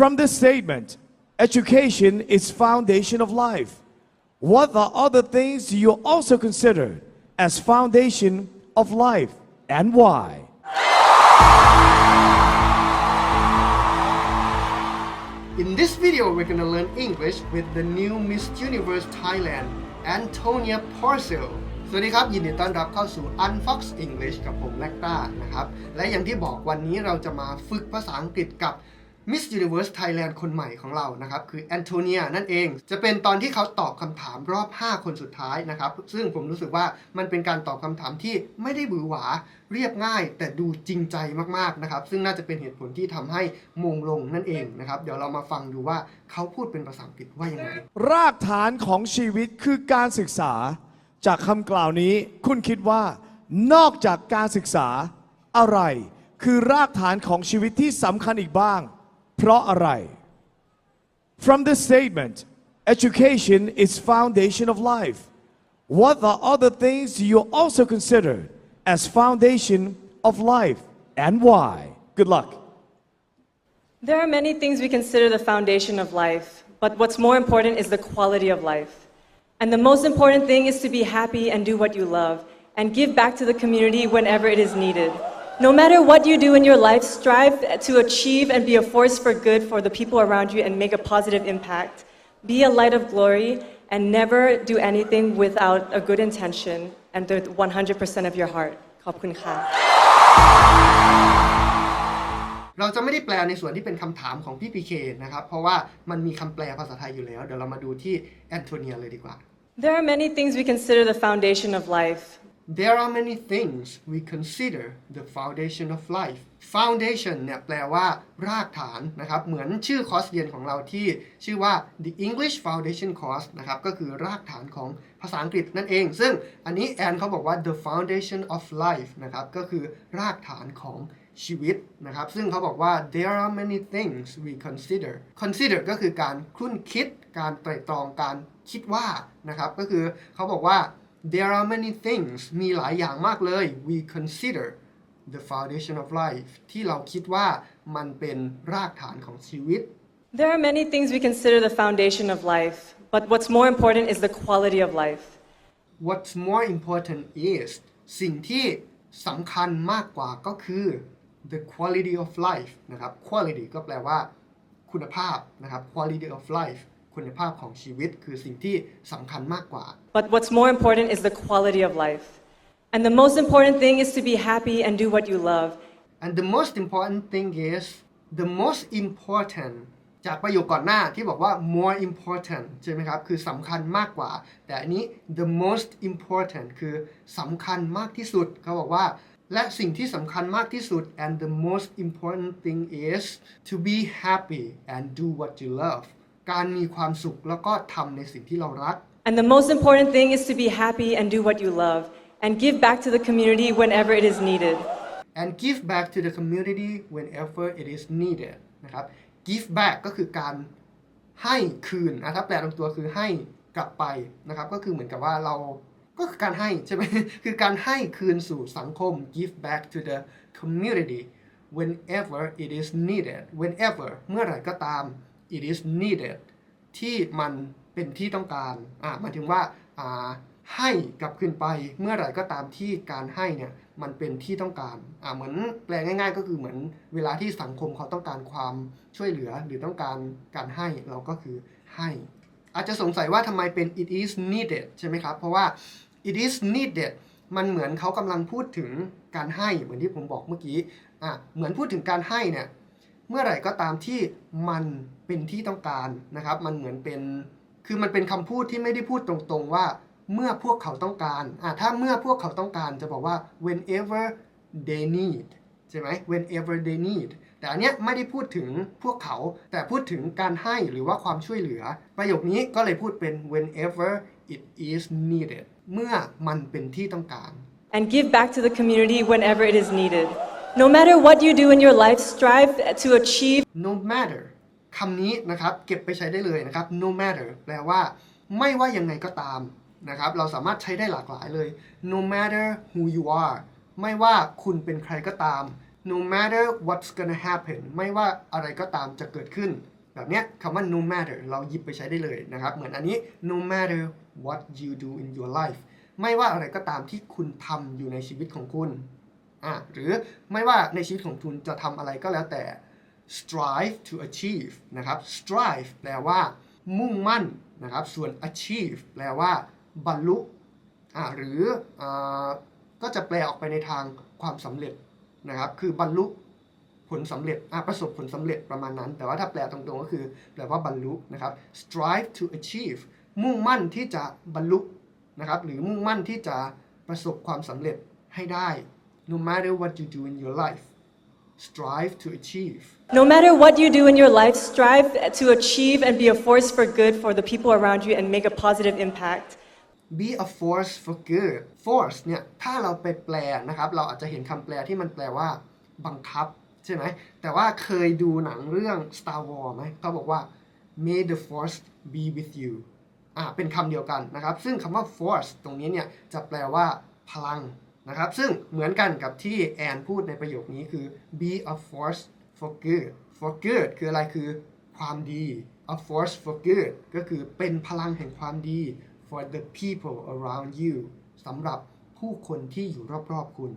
From this statement, education is foundation of life. What are other things you also consider as foundation of life and why? In this video, we're gonna learn English with the new Miss Universe Thailand, Antonia Porcel สวัสดีครับ ยินดีต้อนรับเข้าสู่ Unfox English กับผมแลกต้านะครับ และอย่างที่บอกวันนี้เราจะมาฝึกภาษาอังกฤษกับ Miss Universe Thailand คนใหม่ของเรานะครับ คือแอนโทเนียนั่นเอง จะเป็นตอนที่เขาตอบคำถามรอบ 5 คนสุดท้ายนะครับ ซึ่งผมรู้สึกว่ามันเป็นการตอบคำถามที่ไม่ได้หวือหวา เรียบง่าย แต่ดูจริงใจมากๆนะครับ ซึ่งน่าจะเป็นเหตุผลที่ทำให้มงลงนั่นเองนะครับ เดี๋ยวเรามาฟังดูว่าเขาพูดเป็นภาษาอังกฤษว่ายังไง รากฐานของชีวิตคือการศึกษา จากคำกล่าวนี้ คุณคิดว่า นอกจากการศึกษาอะไร คือรากฐานของชีวิตที่สำคัญอีกบ้าง เพราะอะไร From this statement, education is foundation of life. What are other things you also consider as foundation of life and why? Good luck. There are many things we consider the foundation of life, but what's more important is the quality of life. And the most important thing is to be happy and do what you love, and give back to the community whenever it is needed. No matter what you do in your life, strive to achieve and be a force for good for the people around you and make a positive impact. Be a light of glory and never do anything without a good intention and the 100% of your heart. ขอบคุณค่ะ เราจะไม่ได้แปลในส่วนที่เป็นคำถามของพี่พีเคนะครับ เพราะว่ามันมีคำแปลภาษาไทยอยู่แล้ว เดี๋ยวเรามาดูที่แอนโทเนียเลยดีกว่า There are many things we consider the foundation of life. There are many things we consider the foundation of life foundation เนี่ยแปลว่ารากฐานนะครับ เหมือนชื่อคอร์สเรียนของเราที่ชื่อว่า the English Foundation Course นะครับ ก็คือรากฐานของภาษาอังกฤษนั่นเอง ซึ่งอันนี้แอนเขาบอกว่า the foundation of life นะครับ ก็คือรากฐานของชีวิตนะครับ ซึ่งเขาบอกว่า there are many things we consider consider ก็คือการครุ่นคิด การไตร่ตรอง การคิดว่านะครับ ก็คือเขาบอกว่า there are many things มีหลายอย่างมากเลย we consider the foundation of life ที่เราคิดว่ามันเป็นรากฐานของชีวิต There are many things we consider the foundation of life, but what's more important is the quality of life. what's more important is สิ่งที่สำคัญมากกว่าก็คือ the quality of life นะครับ quality ก็แปลว่า คุณภาพนะครับ quality of life คุณภาพของชีวิตคือสิ่งที่สำคัญมากกว่า But what's more important is the quality of life. And the most important thing is to be happy and do what you love. and the most important thing is the most important จากประโยคก่อนหน้าที่บอกว่า more important ใช่ไหมครับ คือสำคัญมากกว่า แต่อันนี้ the most important คือสำคัญมากที่สุด เขาบอกว่า และสิ่งที่สำคัญมากที่สุด and the most important thing is to be happy and do what you love การมีความสุขแล้วก็ทำในสิ่งที่เรารัก And the most important thing is to be happy and do what you love, and give back to the community whenever it is needed. and give back to the community whenever it is needed นะครับ give back ก็คือการให้คืนนะถ้าแปลตรงตัวคือให้กลับไปนะครับ ก็คือเหมือนกับว่าเราก็คือการให้ใช่ไหมคือการให้คืนสู่สังคม give back to the community whenever it is needed whenever เมื่อไหร่ก็ตาม it is needed ที่มันเป็นที่ต้องการอ่าหมายถึงว่าอ่าให้กลับคืนไปเมื่อไหร่ก็ตามที่การให้เนี่ยมันเป็นที่ต้องการอ่าเหมือนแปลง่าย ๆ ก็คือเหมือนเวลาที่สังคมเขาต้องการความช่วยเหลือหรือต้องการการให้เราก็คือให้ อาจจะสงสัยว่าทำไมเป็น it is needed ใช่ไหมครับ เพราะว่า it is needed มันเหมือนเขากำลังพูดถึงการให้เหมือนที่ผมบอกเมื่อกี้อะเหมือนพูดถึงการให้เนี่ยเมื่อไหร่ก็ตามที่มัน เป็นที่ต้องการนะครับ มันเหมือนเป็น คือมันเป็นคำพูดที่ไม่ได้พูดตรงๆว่า เมื่อพวกเขาต้องการอะถ้าเมื่อพวกเขาต้องการจะบอกว่า whenever they need ใช่ไหม whenever they need แต่อันเนี้ยไม่ได้พูดถึงพวกเขาแต่พูดถึงการให้หรือว่าความช่วยเหลือ ประโยคนี้ก็เลยพูดเป็น whenever it is needed เมื่อมันเป็นที่ต้องการ And give back to the community whenever it is needed. No matter what you do in your life, strive to achieve no matter คำนี้นะครับเก็บไปใช้ได้เลยนะครับ no matter แปลว่า ไม่ว่ายังไงก็ตามนะครับ เราสามารถใช้ได้หลากหลายเลย no matter who you are ไม่ว่าคุณเป็นใครก็ตาม no matter what's gonna happen ไม่ว่าอะไรก็ตามจะเกิดขึ้น แบบเนี้ยคำว่า no matter เราหยิบไปใช้ได้เลยนะครับ เหมือนอันนี้ no matter what you do in your life ไม่ว่าอะไรก็ตามที่คุณทำอยู่ในชีวิตของคุณอะหรือไม่ว่าในชีวิตของคุณจะทำอะไรก็แล้วแต่ strive to achieve นะครับ strive แปลว่า มุ่งมั่นนะครับ ส่วน achieve แปลว่า บรรลุหรืออก็จะแปลออกไปในทางความสำเร็จนะครับ คือบรรลุผลสำเร็จประสบผลสำเร็จประมาณนั้น แต่ว่าถ้าแปลตรงๆก็คือแปลว่าบรรลุนะครับ strive to achieve มุ่งมั่นที่จะบรรลุนะครับ หรือมุ่งมั่นที่จะประสบความสำเร็จให้ได้ no matter what you do in your life strive to achieve No matter what you do in your life, strive to achieve and be a force for good for the people around you and make a positive impact. be a force for good force เนี่ยถ้าเราไปแปลนะครับ เราอาจจะเห็นคำแปลที่มันแปลว่า บังคับ ใช่ไหม แต่ว่าเคยดูหนังเรื่อง Star Wars ไหมเขาบอกว่า may the force be with you อ่าเป็นคำเดียวกันนะครับ ซึ่งคำว่า force ตรงนี้เนี่ยจะแปลว่าพลัง นะครับ ซึ่งเหมือนกันกับที่แอนพูดในประโยคนี้คือ be a force for good for good คืออะไรคือความดี a force for good ก็คือเป็นพลังแห่งความดี for the people around you สำหรับผู้คนที่อยู่รอบๆคุณ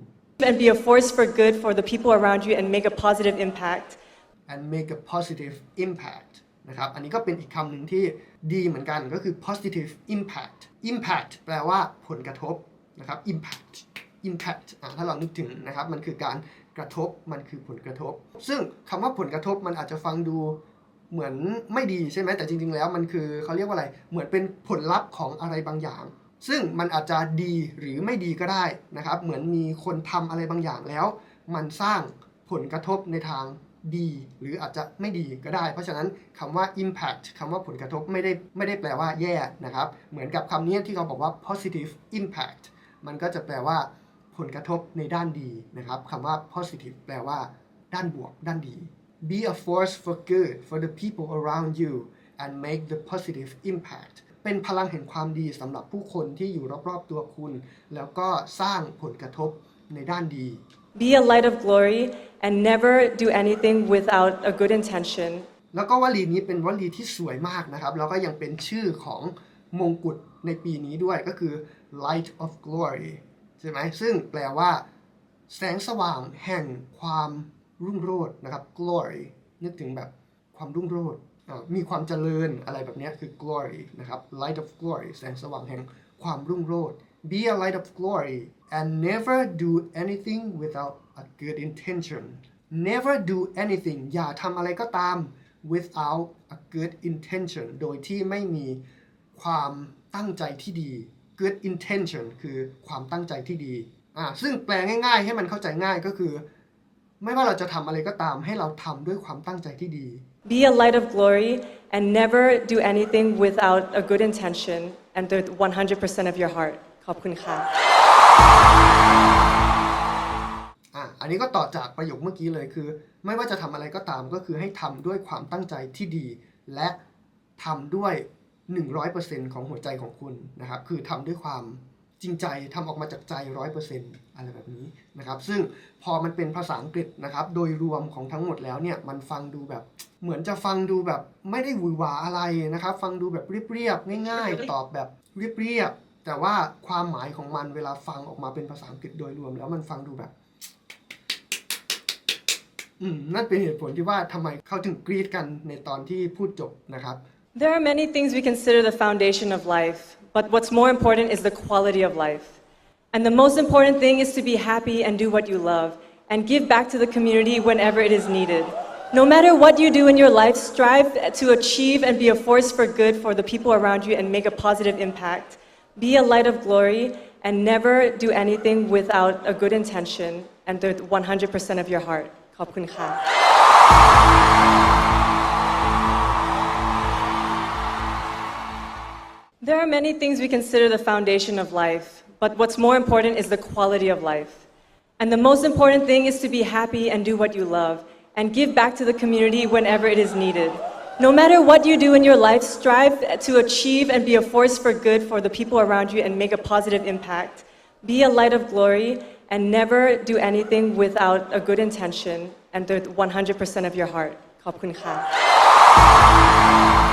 And be a force for good for the people around you and make a positive impact. and make a positive impact นะครับ อันนี้ก็เป็นอีกคำหนึ่งที่ดีเหมือนกันก็คือ positive impact impact แปลว่าผลกระทบนะครับ impact impact อะถ้าเรานึกถึงนะครับมันคือการกระทบมันคือผลกระทบ ซึ่งคำว่าผลกระทบมันอาจจะฟังดูเหมือนไม่ดีใช่ไหมแต่จริง ๆ แล้วมันคือเขาเรียกว่าอะไรเหมือนเป็นผลลัพธ์ของอะไรบางอย่าง ซึ่งมันอาจจะดีหรือไม่ดีก็ได้นะครับ เหมือนมีคนทำอะไรบางอย่างแล้ว มันสร้างผลกระทบในทางดี หรืออาจจะไม่ดีก็ได้ เพราะฉะนั้นคำว่า impact คำว่าผลกระทบไม่ได้ไม่ได้แปลว่าแย่นะครับ เหมือนกับคำนี้ที่เขาบอกว่า positive impact มันก็จะแปลว่า ผลกระทบในด้านดีนะครับคำว่า positive แปลว่า ด้านบวก ด้านดี be a force for good for the people around you and make the positive impact เป็นพลังแห่งความดีสำหรับผู้คนที่อยู่รอบๆตัวคุณ แล้วก็สร้างผลกระทบในด้านดี Be a light of glory and never do anything without a good intention. แล้วก็วลีนี้เป็นวลีที่สวยมากนะครับ แล้วก็ยังเป็นชื่อของมงกุฎในปีนี้ด้วยก็คือ light of glory ใช่ไหมซึ่งแปลว่า แสงสว่างแห่งความรุ่งโรจน์นะครับ glory นึกถึงแบบความรุ่งโรจน์มีความเจริญอะไรแบบนี้คือ glory นะครับ light of glory แสงสว่างแห่งความรุ่งโรจน์ be a light of glory and never do anything without a good intention never do anything อย่าทำอะไรก็ตาม without a good intention โดยที่ไม่มีความตั้งใจที่ดี good intention คือความตั้งใจที่ดีอ่าซึ่งแปลง่าย ๆ ให้มันเข้าใจง่ายก็คือ ไม่ว่าเราจะทำอะไรก็ตามให้เราทำด้วยความตั้งใจที่ดี Be a light of glory and never do anything without a good intention and with 100% of your heart. ขอบคุณค่ะอะอันนี้ก็ต่อจากประโยคเมื่อกี้เลยคือ ไม่ว่าจะทำอะไรก็ตามก็คือให้ทำด้วยความตั้งใจที่ดี และทำด้วย 100%ของหัวใจของคุณนะครับ คือทำด้วยความจริงใจทำออกมาจากใจ 100%อะไรแบบนี้นะครับ ซึ่งพอมันเป็นภาษาอังกฤษนะครับ โดยรวมของทั้งหมดแล้วเนี่ยมันฟังดูแบบ เหมือนจะฟังดูแบบไม่ได้หวือหวาอะไรนะครับ ฟังดูแบบเรียบๆง่าย ๆ ตอบแบบเรียบๆแต่ว่าความหมายของมันเวลาฟังออกมาเป็นภาษาอังกฤษโดยรวมแล้วมันฟังดูแบบอืมนั่นเป็นเหตุผลที่ว่าทำไมเขาถึงกรีดกันในตอนที่พูดจบนะครับ There are many things we consider the foundation of life, but what's more important is the quality of life. And the most important thing is to be happy and do what you love and give back to the community whenever it is needed. No matter what you do in your life, strive to achieve and be a force for good for the people around you and make a positive impact. Be a light of glory and never do anything without a good intention and with 100% of your heart. ขอบคุณค่ะ There are many things we consider the foundation of life, but what's more important is the quality of life. And the most important thing is to be happy and do what you love and give back to the community whenever it is needed. No matter what you do in your life, strive to achieve and be a force for good for the people around you and make a positive impact. Be a light of glory and never do anything without a good intention and with 100% of your heart. ขอบคุณค่ะ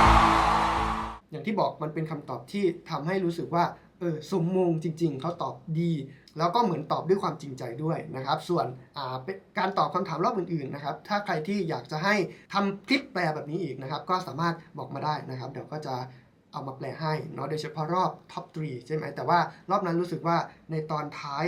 อย่างที่บอกมันเป็นคำตอบที่ทำให้รู้สึกว่าเออสมมงจริง ๆ เขาตอบดี แล้วก็เหมือนตอบด้วยความจริงใจด้วยนะครับ ส่วนาการตอบคำถามรอบอื่นๆนะครับ ถ้าใครที่อยากจะให้ทำคลิปแปลแบบนี้อีกนะครับ ก็สามารถบอกมาได้นะครับ เดี๋ยวก็จะเอามาแปลให้เนาะโดยเฉพาะรอบท็อป3ใช่ไหมแต่ว่ารอบนั้นรู้สึกว่าในตอนท้าย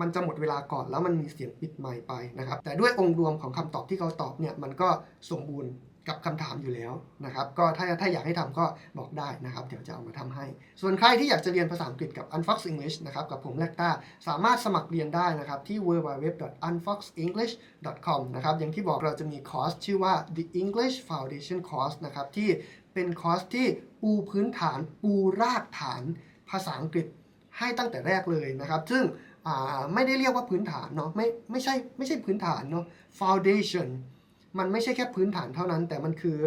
มันจะหมดเวลาก่อนแล้วมันมีเสียงปิดไมค์ไปนะครับ แต่ด้วยองค์รวมของคำตอบที่เขาตอบเนี่ยมันก็สมบูรณ์ กับคำถามอยู่แล้วนะครับ ก็ถ้าถ้าอยากให้ทำก็บอกได้นะครับ เดี๋ยวจะเอามาทำให้ ส่วนใครที่อยากจะเรียนภาษาอังกฤษกับ Unfox English นะครับ กับผมแลกตาสามารถสมัครเรียนได้นะครับ ที่ www.unfoxenglish.com นะครับ อย่างที่บอกเราจะมีคอร์สชื่อว่า The English Foundation Course นะครับ ที่เป็นคอร์สที่ปูพื้นฐาน ปูรากฐานภาษาอังกฤษให้ตั้งแต่แรกเลยนะครับ ซึ่งไม่ได้เรียกว่าพื้นฐานเนาะไม่ไม่ใช่ไม่ใช่พื้นฐานเนาะ foundation มันไม่ใช่แค่พื้นฐานเท่านั้น แต่มันคือ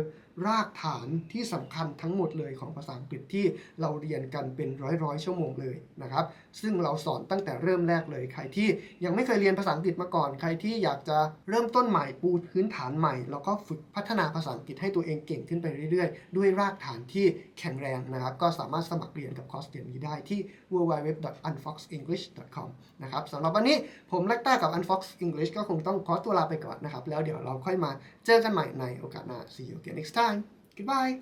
รากฐานที่สำคัญทั้งหมดเลยของภาษาอังกฤษที่เราเรียนกันเป็นร้อยร้อยๆชั่วโมงเลยนะครับ ซึ่งเราสอนตั้งแต่เริ่มแรกเลย ใครที่ยังไม่เคยเรียนภาษาอังกฤษมาก่อน ใครที่อยากจะเริ่มต้นใหม่ปูพื้นฐานใหม่ แล้วก็ฝึกพัฒนาภาษาอังกฤษให้ตัวเองเก่งขึ้นไปเรื่อยๆ ด้วยรากฐานที่แข็งแรงนะครับ ก็สามารถสมัครเรียนกับคอร์สเรียนนี้ได้ที่ www.unfoxenglish.com นะครับสำหรับวันนี้ผมแลกต้ากับ Unfox English ก็คงต้องขอตัวลาไปก่อนนะครับแล้วเดี๋ยวเราค่อยมาเจอกันใหม่ในโอกาสหน้า see you again next time goodbye